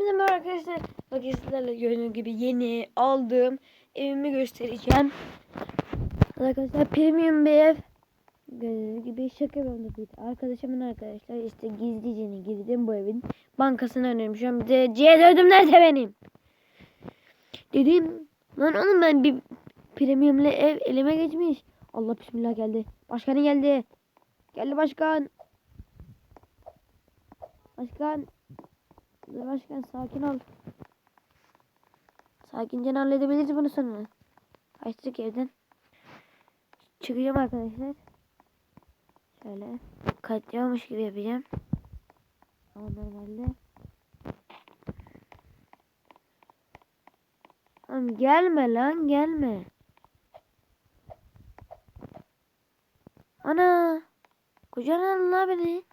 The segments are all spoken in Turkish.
Hepinize arkadaşlar. Bakın sizlerle gördüğünüz gibi yeni aldığım evimi göstereceğim. Arkadaşlar premium bir ev. Gördüğünüz gibi şaka değil. Arkadaşımın arkadaşlar işte gizlicini girdim bu evin bankasına önermiş. Şu an bir de C4'üm nerede benim? Dedim lan oğlum ben bir premiumlu ev elime geçmiş. Allah bismillah geldi. Başkanı geldi. Geldi başkan. Başkan. Dur başkan sakin ol. Sakince halledebiliriz bunu sonra. Kaçtık evden. Çıkacağım arkadaşlar. Şöyle kaçıyormuş gibi yapacağım. Ama normalde. Tamam gelme lan gelme. Ana. Kucağına alın beni.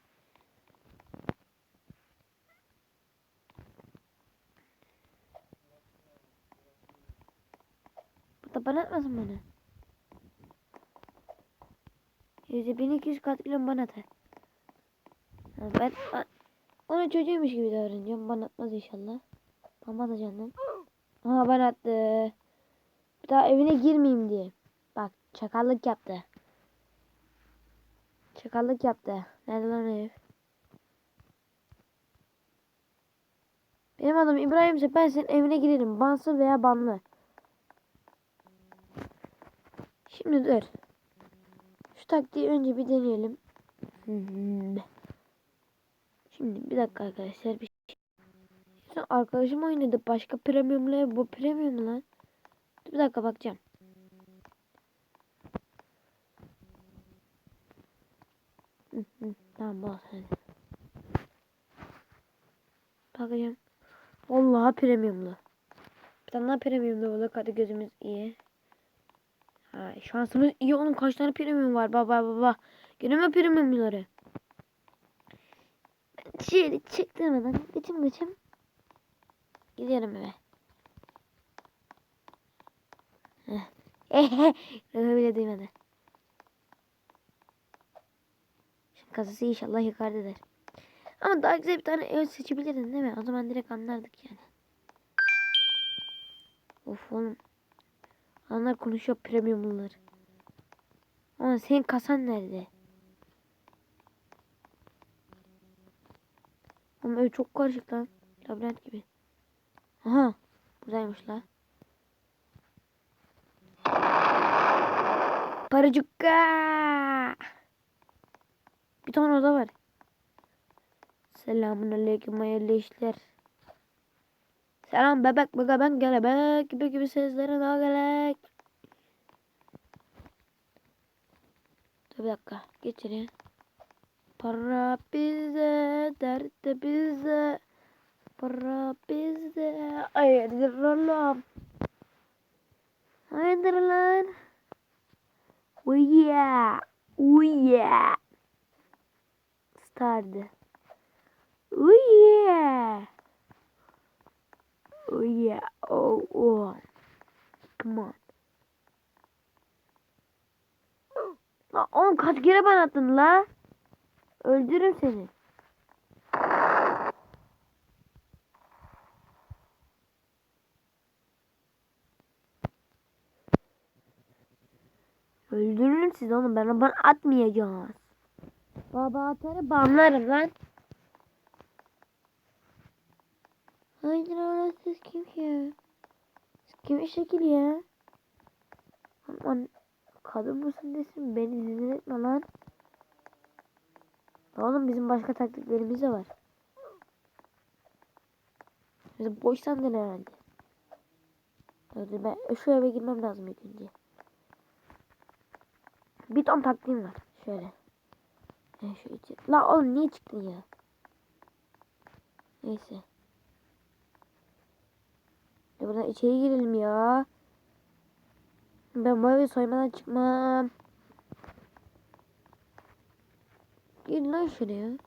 Bu da bana atmasın bana. Yüzde 1200 kat bile bana atar. Ben a- ona çocuğuymuş gibi davranacağım. Bana atmaz inşallah. Bana atacağım. Aha bana attı. Bir daha evine girmeyeyim diye. Bak çakallık yaptı. Çakallık yaptı. Nerede lan ev? Benim adım İbrahim'se ben senin evine girerim. Bansız veya banlı. Şimdi dur. Şu taktiği önce bir deneyelim. Hmm. Şimdi bir dakika arkadaşlar. Bir şey. Arkadaşım oynadı. Başka premiumla. Bu premium bir dakika bakacağım. Hı, Tamam bak sen. Bakacağım. Vallahi premiumlu. Bir tane daha premiumlu olur. Hadi gözümüz iyi. Ha, şansımız iyi onun kaç tane premium var baba baba. Göreme premiumları. Şöyle çıktırmadan gıçım gıçım. Gidiyorum eve. Heh. Ruhu bile duymadı. Şimdi kasası inşallah yukarıda der. Ama daha güzel bir tane ev seçebilirdin değil mi? O zaman direkt anlardık yani. Of oğlum. Onlar konuşuyor premiumlular. Ama senin kasan nerede? Ama ev çok karışık lan. Labirent gibi. Aha. Buradaymış la. Paracukka. Bir tane oda var. Selamun aleyküm hayırlı işler. Selam bebek bebe ben gelebek gibi gibi sesleri daha gelek. Dur bir dakika geçireyim. Para bize, dert de bize. Para bizde. Hayırdır oğlum. Hayırdır lan. Oh yeah. Oh yeah. Stardı. Oh yeah. Oh Oh oh. Come on. La oğlum kaç kere bana attın la? Öldürürüm seni. Öldürürüm sizi oğlum. Ben bana atmayacağız. Baba atarı banlarım lan. Lan siz kim ya? Siz kim şekil ya? Aman kadın mısın desin beni sinir etme lan. Oğlum bizim başka taktiklerimiz de var. Bizim boş sandın herhalde. Hadi ben şu eve girmem lazım ilk önce. Bir ton taktiğim var. Şöyle. Ben şu içi. La oğlum niye çıktın ya? Neyse. Ya buradan içeri girelim ya. Ben bu evi soymadan çıkmam. Gir lan şuraya.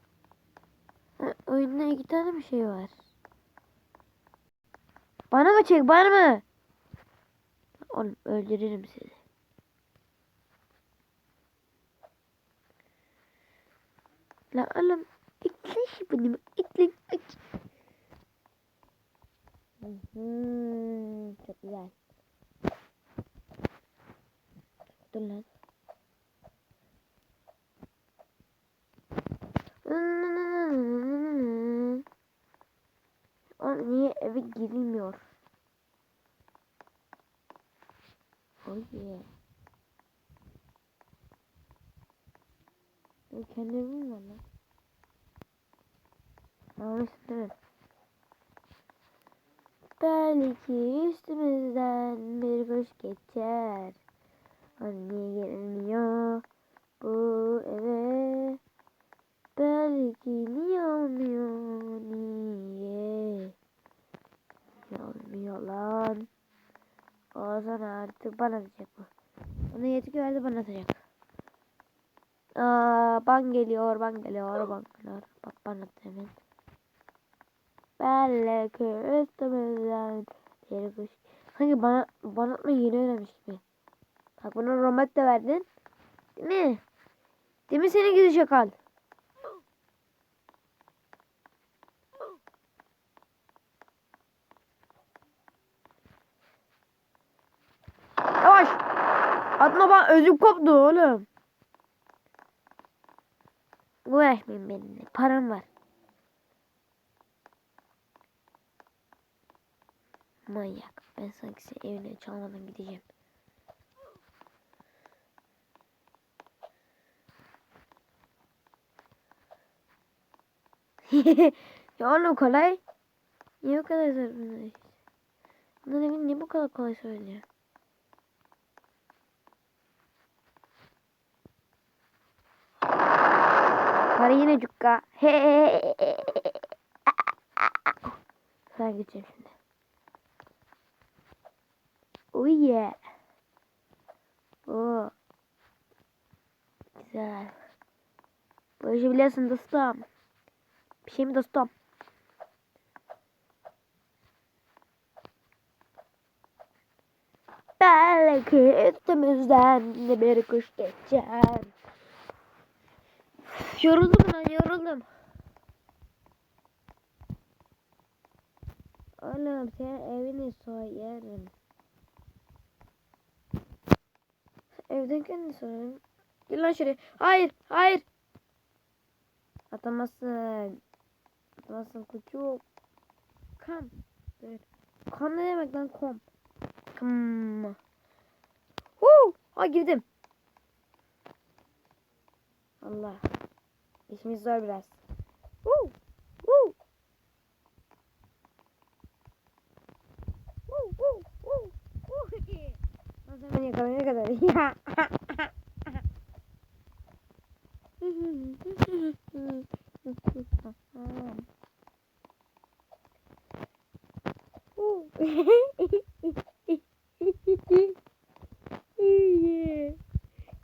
Ha, oyunda iki tane bir şey var. Bana mı çek bana mı? Oğlum öldürürüm seni. La oğlum ikle şu benim ikle. Hmm, çok güzel. Dur lan. O niye eve girilmiyor? Oh yeah. Ben kendi evim var lan. Anlaşılır. Belki üstümüzden bir kuş geçer. Niye gelmiyor bu eve? Belki niye olmuyor niye? Olmuyor lan? O zaman artık bana atacak bu. Ona yetki verdi bana atacak. Aa, ban geliyor, ban geliyor, ban geliyor. Bak bana at. Belki üstümüzden bir kuş. Sanki bana, bana atmayı yeni öğrenmiş gibi. Bak bana romet de verdin. Değil mi? Değil mi senin gidi şakal? Yavaş. Atma bak özüm koptu oğlum. Uğraşmayın benimle. Param var. Manyak. Ben sanki senin evine çalmadan gideceğim. ya oğlum kolay. Niye bu kadar zor bunlar? Bunlar emin niye bu kadar kolay söylüyor? Para yine cukka. He. Sen geçeceğim şimdi. Oh yeah. Oo. Güzel. Bu işi biliyorsun dostum. Bir şey mi dostum? Belki üstümüzden de bir kuş geçer. Yoruldum lan yoruldum. Oğlum sen evini soyarım. Evden kendini soyarım. Gel lan şuraya. Hayır hayır. Atamazsın. Atamazsın kuçuk. Kam. Dur. Kam ne demek lan kom? Kam. Huu. Ha girdim. Allah. İşimiz zor biraz. Woo! Woo! Yakalayana kadar. Ya.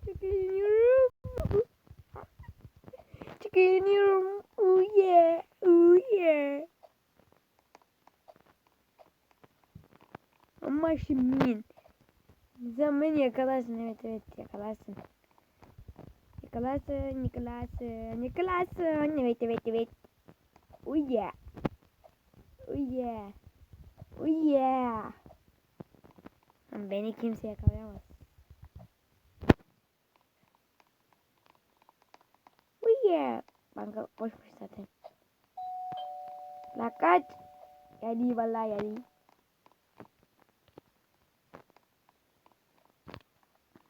Çok eğleniyorum. Çok eğleniyorum. Oh yeah. Oh yeah. Ama şimdi sen beni yakalarsın. Evet evet yakalarsın. Yakalarsın, yakalarsın, yakalarsın. Evet evet evet. Oh yeah. Oh yeah. Oh yeah. Beni kimse yakalayamaz. Oh yeah. Banka boşmuş zaten. La kaç. Yadi vallahi yadi.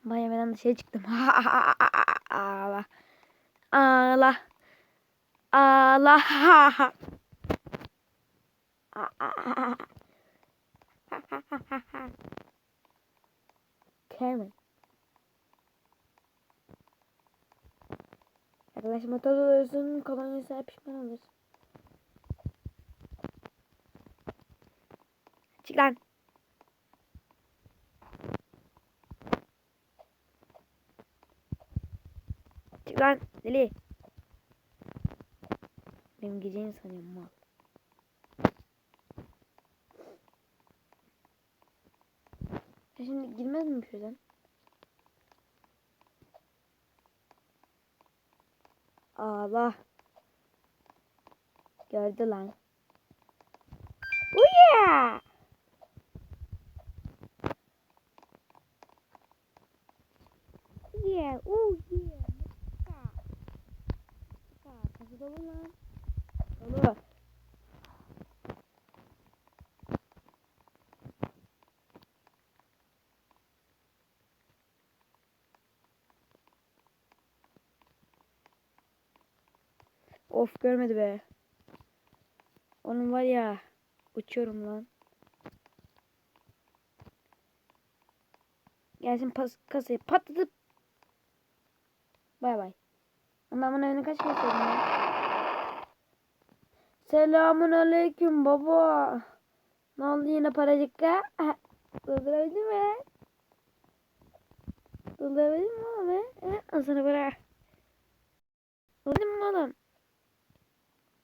Bayağı ben dışarı çıktım. Ağla. Ağla. Ağla. Kevin. Arkadaşım motorluyorsun kolonyası pişman olur. Çık lan. lan deli. Benim gideceğini sanıyorum mal. E şimdi girmez mi şuradan? Allah. Gördü lan. Oh! Yeah, oh yeah. Burada mı lan? Onu. Of görmedi be. Onun var ya uçuyorum lan. Gelsin pas kasayı patlatıp bay bay. Ama ben bunu önüne kaç kere ya. Selamun aleyküm baba. Ne oldu yine paracıkka? Doldurabildin mi? Doldurabildin mi oğlum? he? Al sana para. Doldurdun mu oğlum?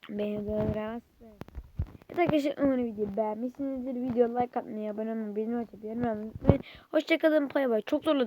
Beni dolduramazsın. Evet arkadaşlar umarım videoyu beğenmişsinizdir. Video like atmayı, abone olmayı, bildirim açmayı unutmayın. Hoşçakalın. Bay bay. Çok zorladım.